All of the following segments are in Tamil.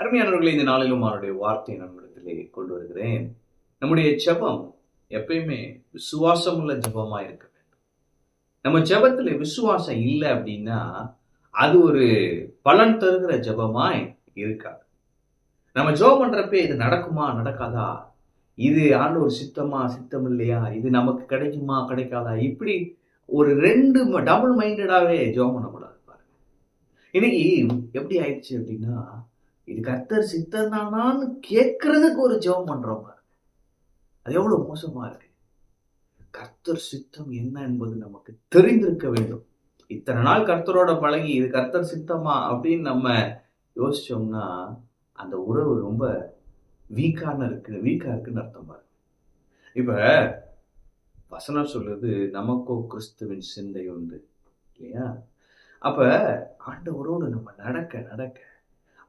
அருமையானவர்களை இந்த நாளிலும் அவருடைய வார்த்தை நம்மிடத்திலே கொண்டு வருகிறேன். நம்முடைய ஜெபம் எப்பயுமே விசுவாசம் உள்ள ஜெபமா இருக்க வேண்டும். நம்ம ஜெபத்துல விசுவாசம் இல்லை அப்படின்னா அது ஒரு பலன் தருகிற ஜெபமாய் இருக்காது. நம்ம ஜெபம் பண்றப்ப இது நடக்குமா நடக்காதா? இது ஆண்டவர் சித்தமா சித்தம் இல்லையா இது நமக்கு கிடைக்குமா கிடைக்காதா? இப்படி ஒரு ரெண்டு டபுள் மைண்டடாவே ஜெபம் பண்ணக்கூடாது பாருங்க. இன்னைக்கு எப்படி ஆயிடுச்சு அப்படின்னா இது கர்த்தர் சித்தந்தானான்னு கேட்கறதுக்கு ஒரு ஜெபம் பண்றோம் அது எவ்வளவு மோசமா இருக்கு. கர்த்தர் சித்தம் என்ன என்பது நமக்கு தெரிந்திருக்க வேண்டும். இத்தனை நாள் கர்த்தரோட பழகி இது கர்த்தர் சித்தமா அப்படின்னு நம்ம யோசிச்சோம்னா அந்த உறவு ரொம்ப வீக்கான இருக்கு வீக்கா இருக்குன்னு அர்த்தம் பாருங்க. இப்ப வசனம் சொல்லுது நமக்கோ கிறிஸ்துவின் சிந்தை உண்டு. இல்லையா? அப்ப ஆண்டவரோடு நம்ம நடக்க நடக்க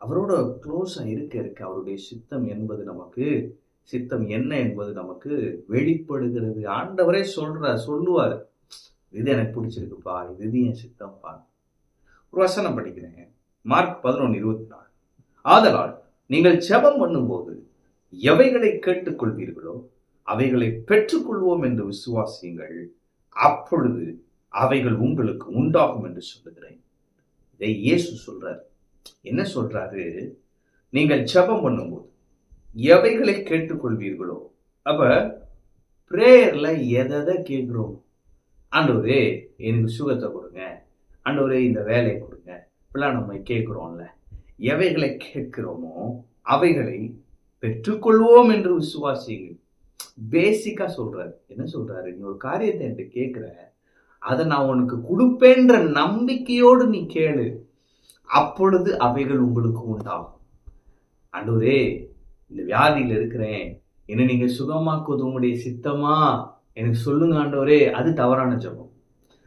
அவரோட க்ளோஸாக இருக்க இருக்க அவருடைய சித்தம் என்பது நமக்கு சித்தம் என்ன என்பது நமக்கு வெளிப்படுகிறது. ஆண்டவரே சொல்கிறார் சொல்லுவார். இது எனக்கு பிடிச்சிருக்குப்பா இது இது என் சித்தம்ப்பா. ஒரு வசனம் படிக்கிறேன். மார்க் பதினொன்று இருபத்தி நாலு. ஆதலால் நீங்கள் ஜெபம் பண்ணும்போது எவைகளை கேட்டுக்கொள்வீர்களோ அவைகளை பெற்றுக்கொள்வோம் என்று விசுவாசியுங்கள். அப்பொழுது அவைகள் உங்களுக்கு உண்டாகும் என்று சொல்லுகிறேன். இதை இயேசு சொல்றார். என்ன சொல்றாரு? நீங்கள் ஜெபம் பண்ணும்போது எவைகளை கேட்டுக்கொள்வீர்களோ? அப்ப பிரேயர்ல எதை கேட்குறோம்? ஆண்டவரே எனக்கு சுகத்தை கொடுங்க. ஆண்டவரே இந்த வேலையை கொடுங்க. இப்பெல்லாம் நம்ம கேட்குறோம்ல. எவைகளை கேட்கிறோமோ அவைகளை பெற்றுக்கொள்வோம் என்று விசுவாசியுங்கள். பேசிக்கா சொல்றாரு. என்ன சொல்றாரு? நீ ஒரு காரியத்தை என்கிட்ட கேட்குற அதை நான் உனக்கு கொடுப்பேன்ற நம்பிக்கையோடு நீ கேளு. அப்பொழுது அவைகள் உங்களுக்கு உண்டாகும். அண்டூரே இந்த வியாதியில் இருக்கிறேன். என்னை நீங்க சுகமாக்குவது உங்களுடைய சித்தமா? எனக்கு சொல்லுங்க ஆண்டவரே அது தவறான ஜபம்.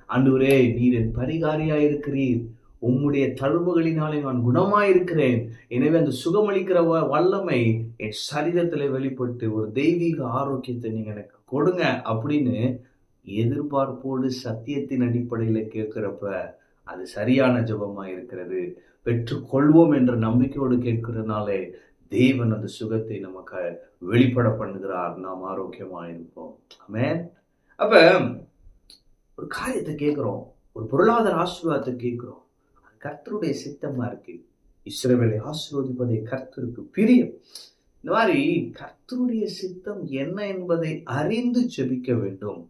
ஆண்டவரே நீர் என் பரிகாரியா இருக்கிறீர். உம்முடைய தழும்புகளினாலே நான் குணமாயிருக்கிறேன் எனவே அந்த சுகமளிக்கிற வல்லமை என் சரீரத்தில் வெளிப்பட்டு ஒரு தெய்வீக ஆரோக்கியத்தை நீங்க எனக்கு கொடுங்க அப்படின்னு எதிர்பார்ப்போடு சத்தியத்தின் அடிப்படையில் கேட்கிறப்ப அது சரியான ஜபமாக இருக்கிறது. பெற்றுக்கொள்வோம் என்ற நம்பிக்கையோடு கேட்கிறதுனாலே தேவன் அந்த சுகத்தை நமக்கு வெளிப்பட பண்ணுகிறார். நாம் ஆரோக்கியமாக இருப்போம். ஆமே அப்போ ஒரு காரியத்தை கேட்குறோம். ஒரு பொருளாதார ஆசீர்வாதத்தை கேட்குறோம். அது கர்த்தருடைய சித்தமாக இருக்கு. இஸ்ரவேலை ஆசீர்வதிப்பதை கர்த்தருக்கு பிரியம். இந்த மாதிரி கர்த்தருடைய சித்தம் என்ன என்பதை அறிந்து ஜெபிக்க வேண்டும்.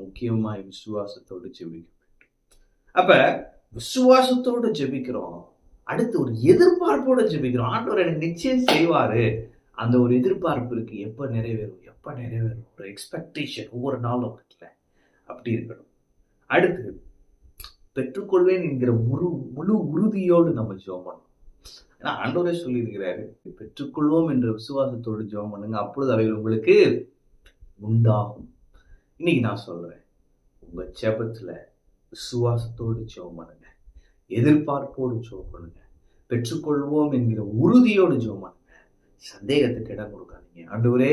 முக்கியமாய் விசுவாசத்தோடு ஜெபிக்க அப்ப விசுவாசத்தோடு ஜெபிக்கிறோம். அடுத்து ஒரு எதிர்பார்ப்போட ஜெபிக்கிறோம். ஆண்டவர் எனக்கு நிச்சயம் செய்வாரு. அந்த ஒரு எதிர்பார்ப்பு இருக்கு. எப்ப நிறைவேறும்? எப்ப நிறைவேறும்? ஒரு எக்ஸ்பெக்டேஷன் ஒவ்வொரு நாளும் இருக்குல்ல அப்படி இருக்கணும். அடுத்து பெற்றுக்கொள்வேன் என்கிற முழு முழு உறுதியோடு நம்ம ஜெபம் பண்ணணும். ஏன்னா ஆண்டவரே சொல்லியிருக்கிறாரு பெற்றுக்கொள்வோம் என்ற விசுவாசத்தோடு ஜோம் பண்ணுங்க. அப்பொழுது அவைகள் உங்களுக்கு உண்டாகும். இன்னைக்கு நான் சொல்றேன் உங்க ஜெபத்துல விசுவாசத்தோடு ஜெபம் பண்ணுங்க. எதிர்பார்ப்போடு ஜெபம் பண்ணுங்க. பெற்றுக்கொள்வோம் என்கிற உறுதியோடு ஜெபம் பண்ணுங்க. சந்தேகத்துக்கு இடம் கொடுக்காதீங்க. ஆண்டவரே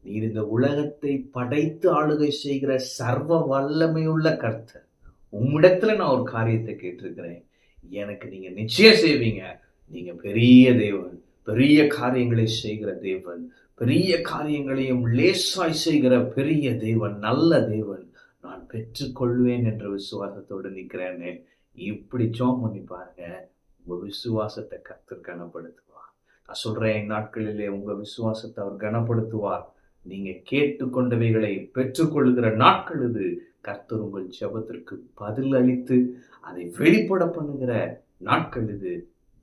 நீர் இந்த உலகத்தை படைத்து ஆளுகை செய்கிற சர்வ வல்லமையுள்ள கர்த்தர். உம்மிடத்துல நான் ஒரு காரியத்தை கேட்டிருக்கிறேன். எனக்கு நீங்க நிச்சயம் செய்வீங்க. நீங்க பெரிய தேவன் பெரிய காரியங்களை செய்கிற தேவன் பெரிய காரியங்களையும் லேசாய் செய்கிற பெரிய தேவன் நல்ல தேவன். நான் பெற்றுக்கொள்வேன் என்ற விசுவாசத்தோடு நிற்கிறேன்னு இப்படி ஜோம் பண்ணி பாருங்க. உங்கள் விசுவாசத்தை கத்தர் கனப்படுத்துவார். நான் சொல்கிறேன் நாட்களிலே உங்கள் விசுவாசத்தை அவர் கனப்படுத்துவார். நீங்கள் கேட்டுக்கொண்டவைகளை பெற்றுக்கொள்கிற நாட்கள் இது. கர்த்தர் உங்கள் ஜெபத்திற்கு பதில் அளித்து அதை வெளிப்பட பண்ணுகிற நாட்கள் இது.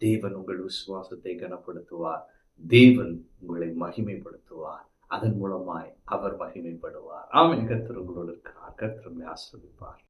தேவன் உங்கள் விசுவாசத்தை கனப்படுத்துவார். தேவன் உங்களை மகிமைப்படுத்துவார். அதன் மூலமாய் அவர் மகிமைப்படுவார். ஆம் கர்த்தர் உங்களோடு இருக்கிறார். கர்த்தர் ஆசிரமிப்பார்